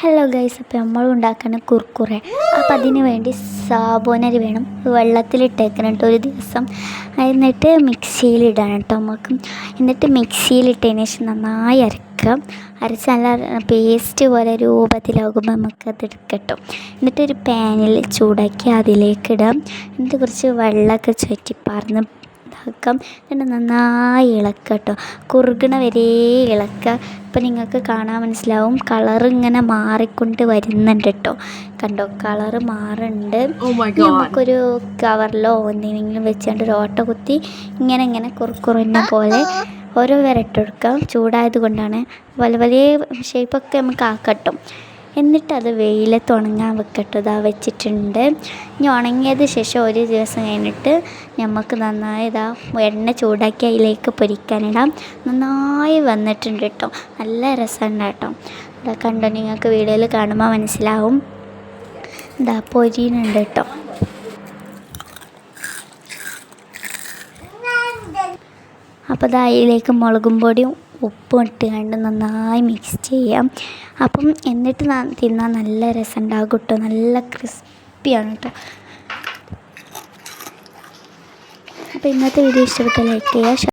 Hello guys അപ്പോൾ നമ്മൾ ഉണ്ടാക്കുന്ന കുർക്കുറെ. അപ്പോൾ അതിന് വേണ്ടി സാബോനരി വേണം. വെള്ളത്തിലിട്ടേക്കണം കേട്ടോ ഒരു ദിവസം. എന്നിട്ട് മിക്സിയിലിടണം കേട്ടോ നമുക്ക് എന്നിട്ട് മിക്സിയിലിട്ടതിന് ശേഷം നന്നായി അരക്കുക അരച്ച് നല്ല പേസ്റ്റ് പോലെ രൂപത്തിലാകുമ്പോൾ നമുക്കത് എടുക്കട്ടോ. എന്നിട്ടൊരു പാനിൽ ചൂടാക്കി അതിലേക്ക് ഇടാം. എന്നിട്ട് കുറച്ച് വെള്ളമൊക്കെ ചുറ്റിപ്പാർന്ന് ഇതാക്കാം എന്നിട്ട് നന്നായി ഇളക്കുക കേട്ടോ കുറുകണ വരെ ഇളക്കുക ഇപ്പം നിങ്ങൾക്ക് കാണാൻ മനസ്സിലാവും കളർ ഇങ്ങനെ മാറിക്കൊണ്ട് വരുന്നുണ്ട് കേട്ടോ കണ്ടോ? കളർ മാറുന്നുണ്ട്. Oh. നമുക്കൊരു കവറിലോ എന്തെങ്കിലും വെച്ചുകൊണ്ട് ഒരു ഓട്ട കുത്തി ഇങ്ങനെ ഇങ്ങനെ കുറുക്കുറുന്ന പോലെ ഓരോ വിരട്ടെടുക്കാം ചൂടായത് കൊണ്ടാണ്. വലിയ വലിയ ഷേപ്പൊക്കെ നമുക്ക് ആക്കട്ടും. എന്നിട്ട് അത് വെയിലത്ത് ഉണങ്ങാൻ വെക്കട്ടോ ഇതാ വെച്ചിട്ടുണ്ട്. ഇനി ഉണങ്ങിയത് ശേഷം ഒരു ദിവസം കഴിഞ്ഞിട്ട് നമുക്ക് നന്നായി ഇതാ എണ്ണ ചൂടാക്കി അതിലേക്ക് പൊരിക്കാനിടാം. നന്നായി വന്നിട്ടുണ്ട് കേട്ടോ. നല്ല രസമുണ്ട് കേട്ടോ. ഇതാ കണ്ടോ നിങ്ങൾക്ക് വീഡിയോയിൽ കാണുമ്പോൾ മനസ്സിലാവും. ഇതാ പൊരിയുന്നുണ്ട് കേട്ടോ. അപ്പോൾ അത് അതിലേക്ക് മുളകും പൊടിയും ഉപ്പും ഇട്ട് കണ്ട് നന്നായി മിക്സ് ചെയ്യാം. അപ്പം എന്നിട്ട് തിന്നാൽ നല്ല രസം ഉണ്ടാകും കേട്ടോ. നല്ല ക്രിസ്പിയാണ് കേട്ടോ. അപ്പോൾ ഇന്നത്തെ വീഡിയോ ഇഷ്ടപ്പെട്ട ലൈക്ക് ചെയ്യുക